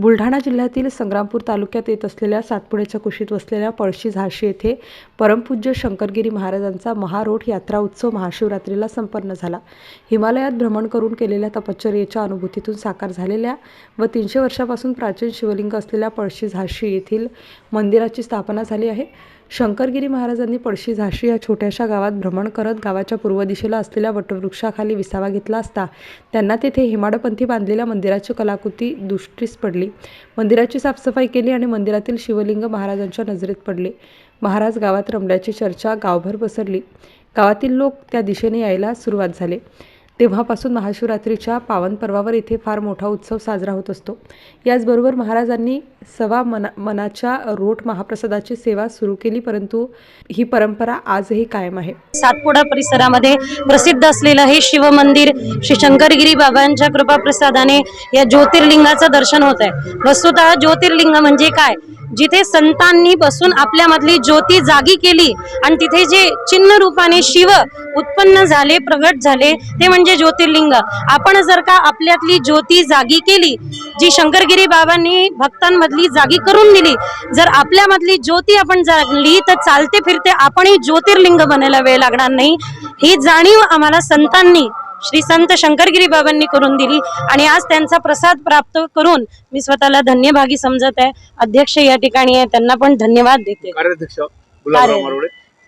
बुलढाणा जिल्ह्यातील संग्रामपूर तालुक्यात येत असलेल्या सातपुड्याच्या कुशीत वसलेल्या पळशी झाशी येथे परमपूज्य शंकरगिरी महाराजांचा महारोठ यात्रा उत्सव महाशिवरात्रीला संपन्न झाला. हिमालयात भ्रमण करून केलेल्या तपश्चर्येच्या अनुभूतीतून साकार झालेल्या व तीनशे वर्षापासून प्राचीन शिवलिंग असलेल्या पळशी झाशी येथील मंदिराची स्थापना झाली आहे. शंकरगिरी महाराजांनी पळशी झाशी या छोट्याशा गावात भ्रमण करत गावाच्या पूर्व दिशेला असलेल्या वटवृक्षाखाली विसावा घेतला असता त्यांना तेथे हिमाडपंथी बांधलेल्या मंदिराची कलाकृती दृष्टीस पडली. मंदिराची साफसफाई केली आणि मंदिरातील शिवलिंग महाराजांच्या नजरेत पडले. महाराज गावात रमल्याची चर्चा गावभर पसरली. गावातील लोक त्या दिशेने यायला सुरुवात झाले. तेव्हापासून महाशिवरात्रीच्या पावन पर्वावर इथे फार मोठा उत्सव साजरा होत असतो. याचबरोबर महाराजांनी सवा मना मनाच्या रोट महाप्रसादाची सेवा सुरू केली परंतु ही परंपरा आजही कायम आहे. सातपुडा परिसरामध्ये प्रसिद्ध असलेलं हे शिवमंदिर श्री शंकरगिरी बाबांच्या कृपाप्रसादाने या ज्योतिर्लिंगाचं दर्शन होत आहे वस्तुतः ज्योतिर्लिंग म्हणजे काय? जिथे संतांनी बसून आपल्यामधली ज्योती जागी केली आणि तिथे जे चिन्ह रूपाने शिव उत्पन्न झाले प्रगट झाले ते म्हणजे ज्योतिर्लिंग. आपण जर का आपल्यातली ज्योती जागी केली जी शंकरगिरी बाबांनी भक्तांमधली जागी करून दिली जर आपल्यामधली ज्योती आपण जागली तर चालते फिरते आपणही ज्योतिर्लिंग बनायला वेळ लागणार नाही. ही जाणीव आम्हाला संतांनी श्री संत शंकरगिरी बाबांनी करून दिली आणि आज त्यांचा प्रसाद प्राप्त करून मी स्वतःला धन्यभागी समजत आहे. अध्यक्ष या ठिकाणी आहे त्यांना पण धन्यवाद देते.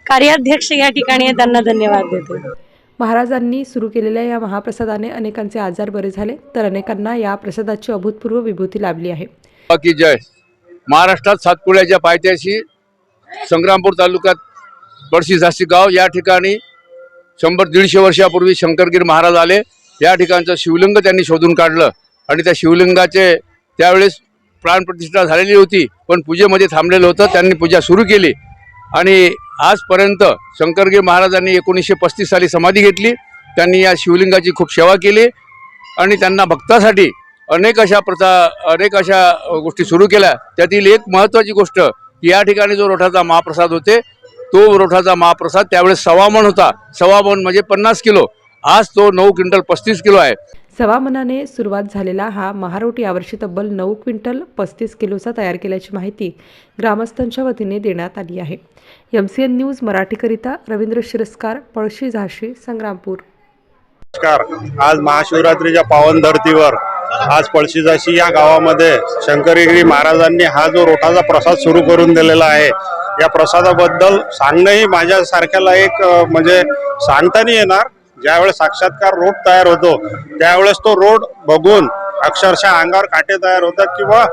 कार्याध्यक्ष या ठिकाणी आहे त्यांना धन्यवाद देते. महाराजांनी सुरू केलेल्या या महाप्रसादाने अनेकांचे आजार बरे झाले तर अनेकांना या प्रसादाची अभूतपूर्व विभूती लाभली आहे. की जय. महाराष्ट्रात सातपुड्याच्या पायथ्याशी संग्रामपूर तालुक्यात बडशी झाशी गाव या ठिकाणी शंभर दीडशे वर्षापूर्वी शंकरगीर महाराज आले. या ठिकाणचं शिवलिंग त्यांनी शोधून काढलं. आणि त्या शिवलिंगाचे त्यावेळेस प्राणप्रतिष्ठा झालेली होती पण पूजेमध्ये थांबलेलं होतं. त्यांनी पूजा सुरू केली. आणि आजपर्यंत शंकरगीर महाराजांनी एकोणीसशे पस्तीस साली समाधी घेतली. त्यांनी या शिवलिंगाची खूप सेवा केली. आणि त्यांना भक्तासाठी अनेक अशा प्रथा अनेक अशा गोष्टी सुरू केल्या. त्यातील एक महत्त्वाची गोष्ट की या ठिकाणी जो रोठाचा महाप्रसाद होते तो रोठाचा महाप्रसाद त्यावेळेस सवामन होता. सवामन म्हणजे पन्नास किलो. आज तो नऊ क्विंटल पस्तीस किलो आहे. सव्वा मनाने सुरुवात झालेला हा महारोट यावर्षी तब्बल नऊ क्विंटल पस्तीस किलोचा तयार केल्याची माहिती ग्रामस्थांच्या वतीने देण्यात आली आहे. एम सी एन न्यूज मराठीकरिता रवींद्र शिरस्कार पळशी झाशी संग्रामपूर. नमस्कार. आज महाशिवरात्रीच्या पावन धर्तीवर आज पळशीजाशी या गावामध्ये शंकरगिरी महाराजांनी हा जो रोठाचा प्रसाद सुरू करून दिलेला आहे या प्रसादाबद्दल सांगणंही माझ्यासारख्याला एक म्हणजे सांगताना येणार. ज्यावेळेस साक्षात्कार रोड तयार होतो त्यावेळेस तो रोड बघून अक्षरशः अंगावर काटे तयार होतात किंवा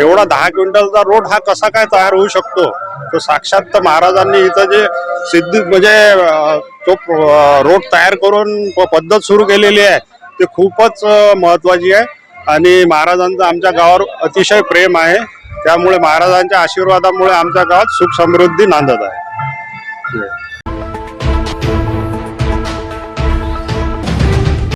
एवढा दहा क्विंटलचा रोड हा कसा काय तयार होऊ शकतो? तो साक्षात महाराजांनी इथं जे सिद्धी म्हणजे तो रोड तयार करून प- पद्धत सुरू केलेली आहे ती खूपच महत्त्वाची महत्वाची आहे. आणि महाराजांचं आमच्या गावावर अतिशय प्रेम आहे. त्यामुळे महाराजांच्या आशीर्वादामुळे आमच्या गावात सुख समृद्धी नांदत आहे.